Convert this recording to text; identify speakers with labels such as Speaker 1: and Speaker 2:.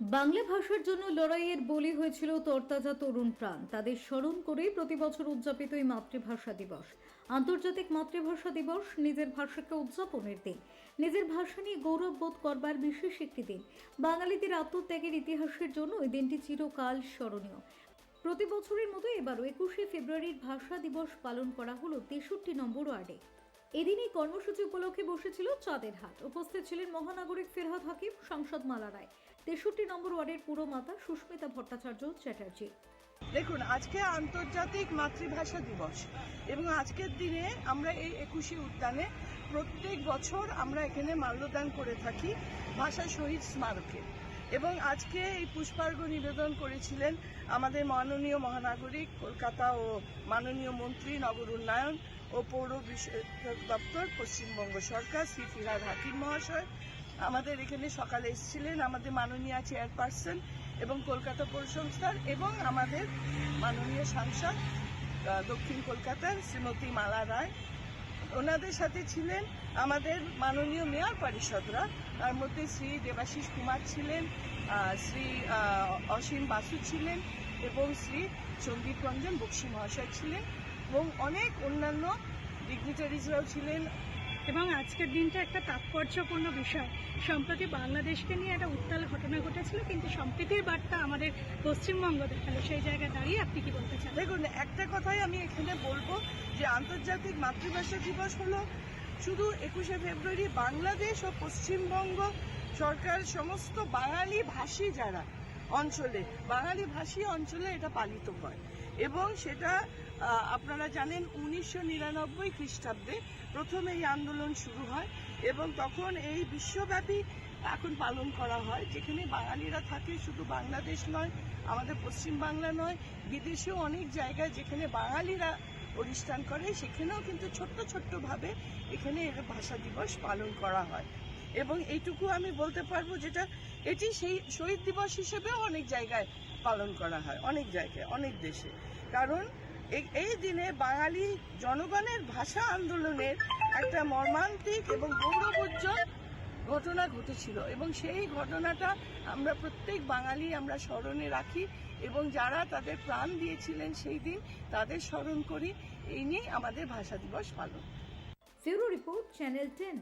Speaker 1: বাংলা ভাষার জন্য লড়াইয়ের বলি হয়েছিল তরতাজা তরুণ প্রাণ। তাদের স্মরণ করে প্রতি বছর উদযাপিত এই মাতৃভাষা দিবস। আন্তর্জাতিক মাতৃভাষা দিবস নিজের ভাষাকে উদযাপনের দিন। নিজের ভাষা নিয়ে গৌরব বোধ করবার বিশেষ একটি দিন। বাঙালিদের আত্মত্যাগের ইতিহাসের জন্য এই দিনটি চিরকাল স্মরণীয়। প্রতি বছরের মতো এবারও একুশে ফেব্রুয়ারির ভাষা দিবস পালন করা হলো তেষট্টি নম্বর ওয়ার্ডে। এদিন এই কর্মসূচি উপলক্ষে বসেছিল চাঁদের হাট। উপস্থিত ছিলেন মহানাগরিক ফেরহাদ হাকিম, সাংসদ মালা রায়। তেষট্টি নম্বর ওয়ার্ডের পুরমাতা সুস্মিতা ভট্টাচার্য চ্যাটার্জি।
Speaker 2: দেখুন, আজকে আন্তর্জাতিক মাতৃভাষা দিবস এবং আজকের দিনে আমরা এই একুশে উদ্যানে প্রত্যেক বছর আমরা এখানে মাল্যদান করে থাকি ভাষা শহীদ স্মারকে। এবং আজকে এই পুষ্পার্ঘ নিবেদন করেছিলেন আমাদের মাননীয় মহানাগরিক, কলকাতা ও মাননীয় মন্ত্রী নগর উন্নয়ন ও পৌর দপ্তর, পশ্চিমবঙ্গ সরকার, শ্রী ফিরাদ হাকিম মহাশয় আমাদের এখানে সকালে এসেছিলেন আমাদের মাননীয় চেয়ারপারসন এবং কলকাতা পৌর সংস্থার এবং আমাদের মাননীয় সাংসদ দক্ষিণ কলকাতার শ্রীমতী মালা রায়। ওনাদের সাথে ছিলেন আমাদের মাননীয় মেয়র পরিষদরা। তার মধ্যে শ্রী দেবাশিস কুমার ছিলেন শ্রী অসীম বাসু ছিলেন এবং শ্রী সন্দীপ রঞ্জন বক্সি মহাশয় ছিলেন এবং অনেক অন্যান্য ডিগনিটারিজরাও ছিলেন।
Speaker 3: এবং আজকের দিনটা একটা তাৎপর্যপূর্ণ বিষয়। সম্প্রতি বাংলাদেশকে নিয়ে একটা উত্তাল ঘটনা ঘটেছিল, কিন্তু সম্প্রীতির বার্তা আমাদের পশ্চিমবঙ্গ দেখাল। সেই জায়গায় দাঁড়িয়ে আপনি কি বলতে চান?
Speaker 2: দেখুন, একটা কথাই আমি এখানে বলব যে আন্তর্জাতিক মাতৃভাষা দিবস হলো শুধু একুশে ফেব্রুয়ারি বাংলাদেশ ও পশ্চিমবঙ্গ সরকার সমস্ত বাঙালি ভাষী যারা অঞ্চলে, বাঙালি ভাষী অঞ্চলে এটা পালিত হয়। এবং সেটা আপনারা জানেন উনিশশো নিরানব্বই খ্রিস্টাব্দে প্রথম এই আন্দোলন শুরু হয় এবং তখন এই বিশ্বব্যাপী এখন পালন করা হয়, যেখানে বাঙালিরা থাকে শুধু বাংলাদেশ নয়, আমাদের পশ্চিম বাংলা নয়, বিদেশেও অনেক জায়গায় যেখানে বাঙালিরা অনুষ্ঠান করে, সেখানেও কিন্তু ছোট্ট ছোট্ট ভাবে এখানে এর ভাষা দিবস পালন করা হয়। এবং এইটুকু আমি বলতে পারব যেটা এটি সেই শহীদ দিবস হিসেবেও অনেক জায়গায় পালন করা হয়, অনেক জায়গায়, অনেক দেশে। কারণ এই- দিনে বাঙালি জনগণের ভাষা আন্দোলনের একটা মর্মান্তিক এবং গৌরবোজ্জ্বল ঘটনা ঘটেছিল এবং সেই ঘটনাটা আমরা প্রত্যেক বাঙালি আমরা স্মরণে রাখি এবং যারা তাদের প্রাণ দিয়েছিলেন সেই দিন তাদের স্মরণ করি। এই নিয়েই আমাদের ভাষা দিবস পালন।
Speaker 1: ফিউরো রিপোর্ট, চ্যানেল টেন।